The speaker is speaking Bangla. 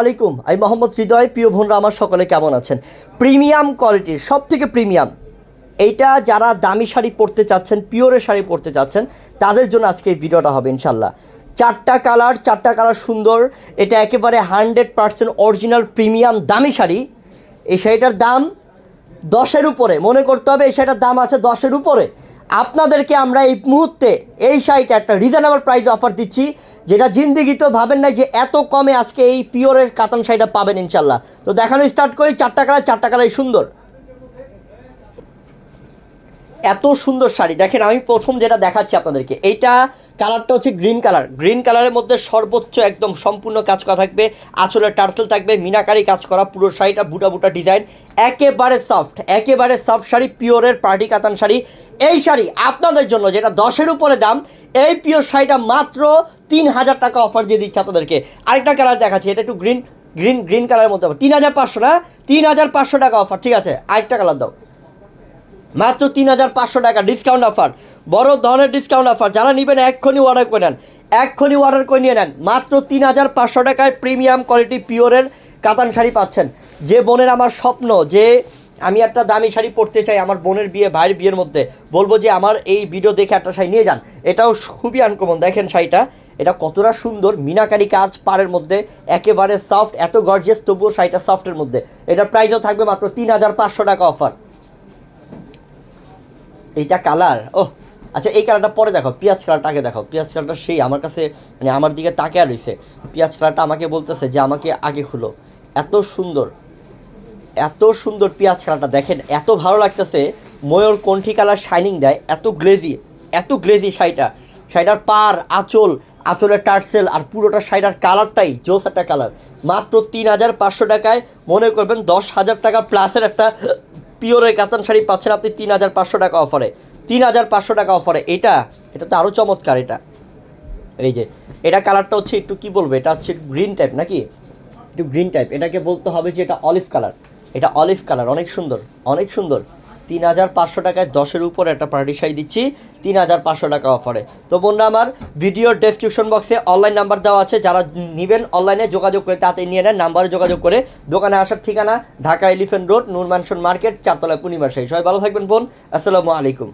আলাইকুম। আমি মোহাম্মদ হৃদয়, প্রিয় বোনরা, আমার সকলে কেমন আছেন? প্রিমিয়াম কোয়ালিটির সব থেকে প্রিমিয়াম, এইটা যারা দামি শাড়ি পরতে চাচ্ছেন, পিওরের শাড়ি পরতে চাচ্ছেন, তাদের জন্য আজকে এই ভিডিওটা হবে ইনশাল্লাহ চারটা কালার চারটা কালার সুন্দর, এটা একেবারে হান্ড্রেড পার্সেন্ট অরিজিনাল প্রিমিয়াম দামি শাড়ি। এই শাড়িটার দাম দশের উপরে, মনে করতে হবে এই শাড়িটার দাম আছে দশের উপরে। আপনাদেরকে আমরা এই মুহূর্তে এই শাড়িটা একটা রিজনেবল প্রাইস অফার দিচ্ছি, যেটা জিন্দিগি তো ভাবেন না যে এত কমে আজকে এই পিওরের কাতান শাড়িটা পাবেন ইনশাল্লাহ। তো দেখানো স্টার্ট করি, চারটা কালার চারটা কালার সুন্দর। এত সুন্দর শাড়ি। দেখেন, আমি প্রথম যেটা দেখাচ্ছি আপনাদেরকে, এইটা কালারটা হচ্ছে গ্রিন কালার। গ্রিন কালারের মধ্যে সর্বোচ্চ একদম সম্পূর্ণ কাজ করা থাকবে আঁচলের টার্সেল থাকবে, মিনাকারি কাজ করা, পুরো শাড়িটা বুটা বুটা ডিজাইন, একেবারে সফট একেবারে সফট শাড়ি পিওরের পার্টি কাতান শাড়ি। এই শাড়ি আপনাদের জন্য যেটা দশের উপরে দাম, এই পিওর শাড়িটা মাত্র তিন হাজার টাকা অফার দিয়ে দিচ্ছে আপনাদেরকে। আরেকটা কালার দেখাচ্ছি, এটা একটু গ্রিন গ্রিন গ্রিন কালারের মধ্যে তিন হাজার পাঁচশো না, তিন হাজার পাঁচশো টাকা অফার ঠিক আছে? আরেকটা কালার দাও। মাত্র তিন হাজার পাঁচশো টাকা ডিসকাউন্ট অফার বড় ধরনের ডিসকাউন্ট অফার যারা নেবেন এক্ষুনি অর্ডার করে নেন। এক্ষুনি অর্ডার করে নিয়ে নেন। মাত্র তিন হাজার পাঁচশো টাকায় প্রিমিয়াম কোয়ালিটি পিওরের কাতান শাড়ি পাচ্ছেন। যে বোনের আমার স্বপ্ন, যে আমি একটা দামি শাড়ি পরতে চাই আমার বোনের বিয়ে, ভাইয়ের বিয়ের মধ্যে, বলব যে আমার এই ভিডিও দেখে একটা শাড়ি নিয়ে যান। এটাও খুবই আনকমন দেখেন শাড়িটা, এটা কতটা সুন্দর, মিনাকারি কাজ পাড়ের মধ্যে, একেবারে সফট এত গর্জিয়াস তবুও শাড়িটা সফটের মধ্যে। এটার প্রাইসও থাকবে মাত্র তিন হাজার পাঁচশো টাকা অফার এইটা কালার ও আচ্ছা এই কালারটা পরে দেখো, পেঁয়াজ কালারটা আগে দেখো। পেঁয়াজ কালারটা সেই, আমার কাছে মানে আমার দিকে তাকে আর রয়েছে পেঁয়াজ কালারটা আমাকে বলতেছে যে আমাকে আগে খুলো। এত সুন্দর এত সুন্দর পেঁয়াজ কালারটা দেখেন, এত ভালো লাগতেছে। ময়ূর কণ্ঠি কালার শাইনিং দেয়? এত গ্লেজি এত গ্লেজি শাড়িটা। শাড়িটার পার, আঁচল, আঁচলের টার্সেল আর পুরোটা শাড়িটার কালারটাই জোস একটা কালার মাত্র তিন হাজার পাঁচশো টাকায় মনে করবেন দশ হাজার টাকা প্লাসের একটা পিওরের কাতান শাড়ি পাচ্ছেন আপনি তিন হাজার পাঁচশো টাকা অফারে। তিন হাজার পাঁচশো টাকা অফারে। এটা এটা তো আরও চমৎকার এটা। এই যে, এটা কালারটা হচ্ছে একটু কি বলব, এটা হচ্ছে গ্রিন টাইপ নাকি? একটু গ্রিন টাইপ এটাকে বলতে হবে যে এটা অলিভ কালার এটা অলিভ কালার অনেক সুন্দর অনেক সুন্দর। তিন হাজার পাঁচশো টাকায় দশের উপর একটা পার্টি শাড়ি দিচ্ছি, তিন হাজার পাঁচশো টাকা অফারে তো বন্ধুরা আমার ভিডিওর ডেসক্রিপশন বক্সে অনলাইন নাম্বার দেওয়া আছে, যারা নেবেন অনলাইনে যোগাযোগ করে তাতে নিয়ে নেন নাম্বারে যোগাযোগ করে দোকানে আসার ঠিকানা Dhaka Elephant Road, Noor Mansion Market চারতলা পূর্ণিমা শাড়ি সবাই ভালো থাকবেন বোন, আসসালামু আলাইকুম।